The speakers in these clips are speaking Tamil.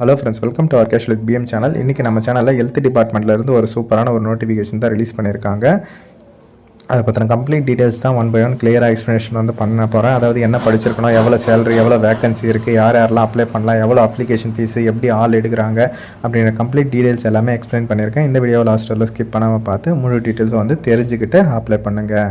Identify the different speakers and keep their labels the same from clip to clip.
Speaker 1: Hello friends welcome to our cash with PM channel இன்றைக்கி நம்ம சேனலில் ஹெல்த் டிபார்ட்மெண்ட்லேருந்து ஒரு சூப்பரான ஒரு நோட்டிஃபிகேஷன் தான் ரிலீஸ் பண்ணியிருக்காங்க. அதை பற்றின கம்ப்ளீட் டீட்டெயில்ஸ் தான் ஒன் பை ஒன் கிளியராக எக்ஸ்ப்ளனேஷன் வந்து பண்ண போகிறேன் அதாவது என்ன படிச்சிருக்கணும் எவ்வளோ சேலரி எவ்வளோ வேகன்சி இருக்குது யார் யாரெல்லாம் அப்ளை பண்ணலாம் எவ்வளோ அப்ளிகேஷன் ஃபீஸு எப்படி ஆள் எடுக்கிறாங்க அப்படின்ற கம்ப்ளீட் டீட்டெயில்ஸ் எல்லாமே எக்ஸ்பிளைன் பண்ணியிருக்கேன். இந்த வீடியோ லாஸ்ட் வரல ஸ்கிப் பண்ணாமல் பார்த்து முழு டீட்டெயில்ஸ் வந்து தெரிஞ்சுக்கிட்டு அப்ளை பண்ணுங்கள்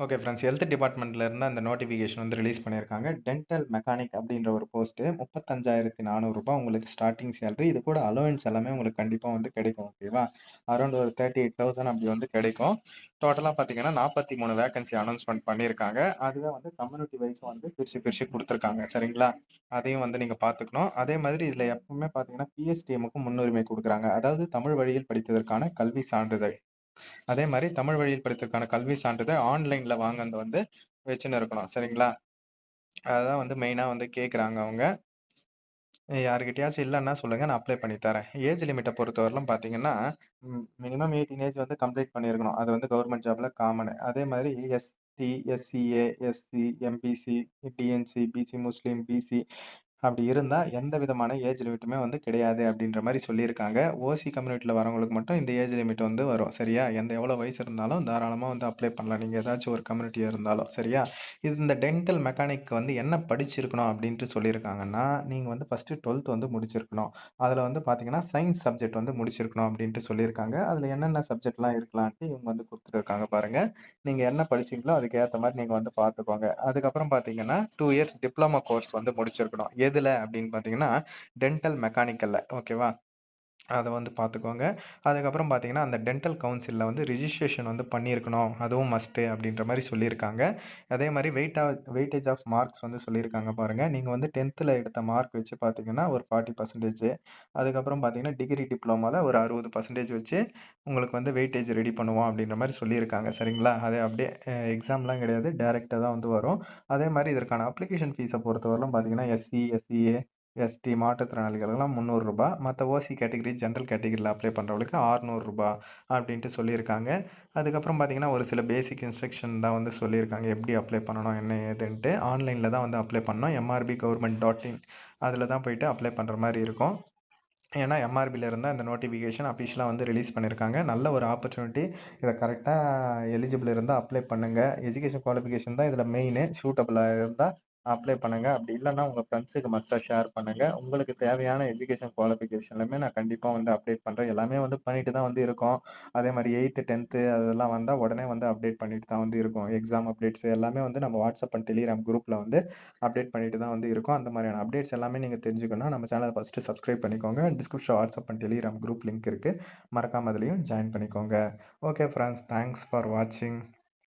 Speaker 1: ஓகே ஃப்ரெண்ட்ஸ் ஹெல்த் டிபார்ட்மெண்ட்ல இருந்து அந்த நோட்டிஃபிகேஷன் வந்து ரிலீஸ் பண்ணியிருக்காங்க. டென்டல் மெக்கானிக் அப்படின்ற ஒரு போஸ்ட்டு முப்பத்தஞ்சாயிரத்தி நானூறுரூபா உங்களுக்கு ஸ்டார்டிங் சேலரி இது கூட அலோவன்ஸ் எல்லாமே உங்களுக்கு கண்டிப்பாக வந்து கிடைக்கும் ஓகேவா அரௌண்ட் ஒரு தேர்ட்டி எயிட் தௌசண்ட் அப்படி வந்து கிடைக்கும். டோட்டலாக பார்த்தீங்கன்னா நாற்பத்தி மூணு வேகன்சி அனௌன்ஸ்மெண்ட் பண்ணியிருக்காங்க. அதுவே வந்து கம்யூனிட்டி வைஸ் வந்து பிரித்து பிரித்து கொடுத்துருக்காங்க சரிங்களா? அதையும் வந்து நீங்கள் பார்த்துக்கணும் அதே மாதிரி இதில் எப்பவுமே பார்த்தீங்கன்னா பிஎஸ்டிஎம்முக்கும் முன்னுரிமை கொடுக்குறாங்க. அதாவது தமிழ் வழியில் படித்ததற்கான கல்வி சான்றிதழ். அதே மாதிரி தமிழ் வழியில் படித்ததற்கான கல்வி சான்றிதழ் ஆன்லைன்ல வாங்குனது வந்து வச்சுன்னு இருக்கணும். சரிங்களா? அதான் வந்து மெயினாக வந்து கேட்குறாங்க அவங்க. யாருக்கிட்டயாச்சும் இல்லைன்னா சொல்லுங்கள் நான் அப்ளை பண்ணி தரேன். ஏஜ் லிமிட்டை பொறுத்தவரையிலும் பார்த்தீங்கன்னா மினிமம் எயிட்டீன் ஏஜ் வந்து கம்ப்ளீட் பண்ணியிருக்கணும். அது வந்து கவர்மெண்ட் ஜாப்ல காமனு அதே மாதிரி ST SCA SC MBC DNC BC Muslim BC அப்படி இருந்தால் எந்த விதமான ஏஜ் லிமிட்டுமே வந்து கிடையாது அப்படின்ற மாதிரி சொல்லியிருக்காங்க. ஓசி கம்யூனிட்டியில் வரவங்களுக்கு மட்டும் இந்த ஏஜ் லிமிட் வந்து வரும் சரியா? எந்த எவ்வளோ வயசு இருந்தாலும் தாராளமாக வந்து அப்ளை பண்ணலாம். நீங்கள் ஏதாச்சும் ஒரு கம்யூனிட்டியாக இருந்தாலும் சரியா? இது இந்த டென்டல் மெக்கானிக் வந்து என்ன படிச்சிருக்கணும் அப்படின்ட்டு சொல்லியிருக்காங்கன்னா நீங்கள் வந்து ஃபஸ்ட்டு டுவெல்த் வந்து முடிச்சிருக்கணும். அதில் வந்து பார்த்தீங்கன்னா சயின்ஸ் சப்ஜெக்ட் வந்து முடிச்சிருக்கணும் அப்படின்ட்டு சொல்லியிருக்காங்க. அதில் என்னென்ன சப்ஜெக்ட்லாம் இருக்கலான்ட்டு இவங்க வந்து கொடுத்துருக்காங்க பாருங்கள் நீங்கள் என்ன படிச்சிங்களோ அதுக்கேற்ற மாதிரி நீங்கள் வந்து பார்த்துக்கோங்க அதுக்கப்புறம் பார்த்தீங்கன்னா டூ இயர்ஸ் டிப்ளமோ கோர்ஸ் வந்து முடிச்சிருக்கணும். எதில் அப்படின்னு பார்த்தீங்கன்னா டென்டல் மெக்கானிக்கலில் ஓகேவா அதை வந்து பார்த்துக்கோங்க. அதுக்கப்புறம் பார்த்தீங்கன்னா அந்த டென்டல் கவுன்சிலில் வந்து ரிஜிஸ்ட்ரேஷன் வந்து பண்ணியிருக்கணும். அதுவும் மஸ்ட்டு அப்படின்ற மாதிரி சொல்லியிருக்காங்க. அதே மாதிரி வெயிட்டா வெயிட்டேஜ் ஆஃப் மார்க்ஸ் வந்து சொல்லியிருக்காங்க பாருங்கள் நீங்கள் வந்து டென்த்தில் எடுத்த மார்க் வச்சு பார்த்தீங்கன்னா ஒரு ஃபார்ட்டி பர்சன்டேஜ் அதுக்கப்புறம் பார்த்தீங்கன்னா டிகிரி டிப்ளமாவில் ஒரு அறுபது பர்சன்டேஜ் வச்சு உங்களுக்கு வந்து வெயிட்டேஜ் ரெடி பண்ணுவோம் அப்படின்ற மாதிரி சொல்லியிருக்காங்க. சரிங்களா? அது அப்படியே எக்ஸாம்லாம் கிடையாது. டேரெக்டாக தான் வந்து வரும். அதே மாதிரி இதற்கான அப்ளிகேஷன் ஃபீஸை பொறுத்தவரையிலும் பார்த்தீங்கன்னா எஸ்சி எஸ்சிஏ எஸ்டி மாற்றுத்திறனாளிகளுக்கெல்லாம் முந்நூறுரூபா மற்ற ஓசி கேட்டகரி ஜென்ரல் கேட்டகரியில் அப்ளை பண்ணுறவங்களுக்கு ஆறுநூறுபா அப்படின்ட்டு சொல்லியிருக்காங்க. அதுக்கப்புறம் பார்த்தீங்கன்னா ஒரு சில பேசிக் இன்ஸ்ட்ரக்ஷன் தான் வந்து சொல்லியிருக்காங்க. எப்படி அப்ளை பண்ணணும் என்ன ஏதுன்ட்டு. ஆன்லைனில் தான் வந்து அப்ளை பண்ணோம் எம்ஆர்பி கவர்மெண்ட் டாட் இன் அதில் தான் போயிட்டு அப்ளை பண்ணுற மாதிரி இருக்கும். ஏன்னா எம்ஆர்பியில் இருந்தால் இந்த நோட்டிஃபிகேஷன் அஃபிஷியலாக வந்து ரிலீஸ் பண்ணியிருக்காங்க. நல்ல ஒரு ஆப்பர்ச்சுனிட்டி இதை கரெக்டாக எலிஜிபிள் இருந்தால் அப்ளை பண்ணுங்கள் எஜுகேஷன் குவாலிஃபிகேஷன் தான் இதில் மெயினு சூட்டபுளாக இருந்தால் அப்ளை பண்ணுங்கள் அப்படி இல்லைன்னா உங்கள் ஃப்ரெண்ட்ஸுக்கு மஸ்ட்டாக ஷேர் பண்ணுங்கள் உங்களுக்கு தேவையான எஜுகேஷன் குவாலிஃபிகேஷன்லையுமே நான் கண்டிப்பாக வந்து அப்டேட் பண்ணுறேன் எல்லாமே வந்து பண்ணிட்டு தான் வந்து இருக்கோம். அதே மாதிரி எயித்து டென்த்து அதெல்லாம் வந்தால் உடனே வந்து அப்டேட் பண்ணிட்டு தான் வந்து இருக்கும். எக்ஸாம் அப்டேட்ஸ் எல்லாமே வந்து நம்ம வாட்ஸ்அப் அண்ட் டெலிகிராம் குரூப்பில் வந்து அப்டேட் பண்ணிட்டு தான் வந்து இருக்கும். அந்த மாதிரியான அப்டேட்ஸ் எல்லாமே நீங்கள் தெரிஞ்சுக்கணும்னா நம்ம சேனலை ஃபஸ்ட்டு சப்ஸ்கிரைப் பண்ணிக்கோங்க. Description WhatsApp and Telegram group link இருக்குது மறக்காம அதுலேயும் ஜாயின் பண்ணிக்கோங்க. ஓகே ஃப்ரெண்ட்ஸ் தேங்க்ஸ் ஃபார் வாட்சிங்